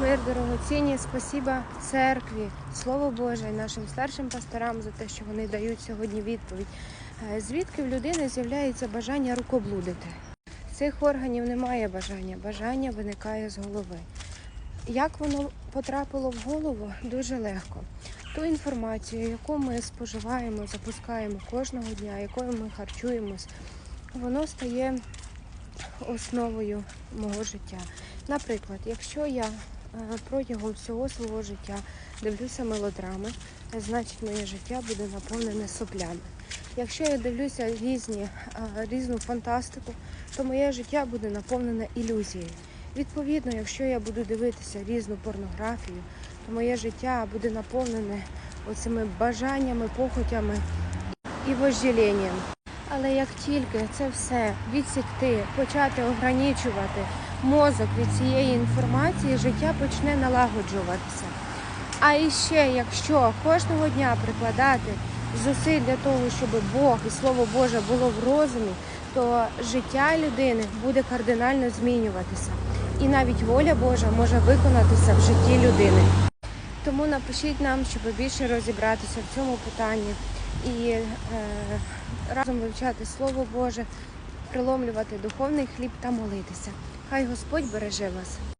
Мир дорогоцінні, спасіба церкві, Слово Боже нашим старшим пасторам за те, що вони дають сьогодні відповідь. Е, Звідки в людини з'являється бажання рукоблудити? Цих органів немає бажання, бажання виникає з голови. Як воно потрапило в голову, дуже легко. Ту інформацію, яку ми споживаємо, запускаємо кожного дня, якою ми харчуємось, воно стає основою мого життя. Наприклад, якщо я протягом всього свого життя дивлюся мелодрами, значить моє життя буде наповнене соплями. Якщо я дивлюся різні, е, різну фантастику, то моє життя буде наповнене ілюзією. Відповідно, якщо я буду дивитися різну порнографію, то моє життя буде наповнене оцими бажаннями, похотями і вожделінням. Але як тільки це все відсікти, почати ограничувати мозок від цієї інформації, життя почне налагоджуватися. А іще, якщо кожного дня прикладати зусиль для того, щоб Бог і Слово Боже було в розумі, то життя людини буде кардинально змінюватися. І навіть воля Божа може виконатися в житті людини. Тому напишіть нам, щоб більше розібратися в цьому питанні і е, разом вивчати Слово Боже, приломлювати духовний хліб та молитися. Хай Господь береже вас.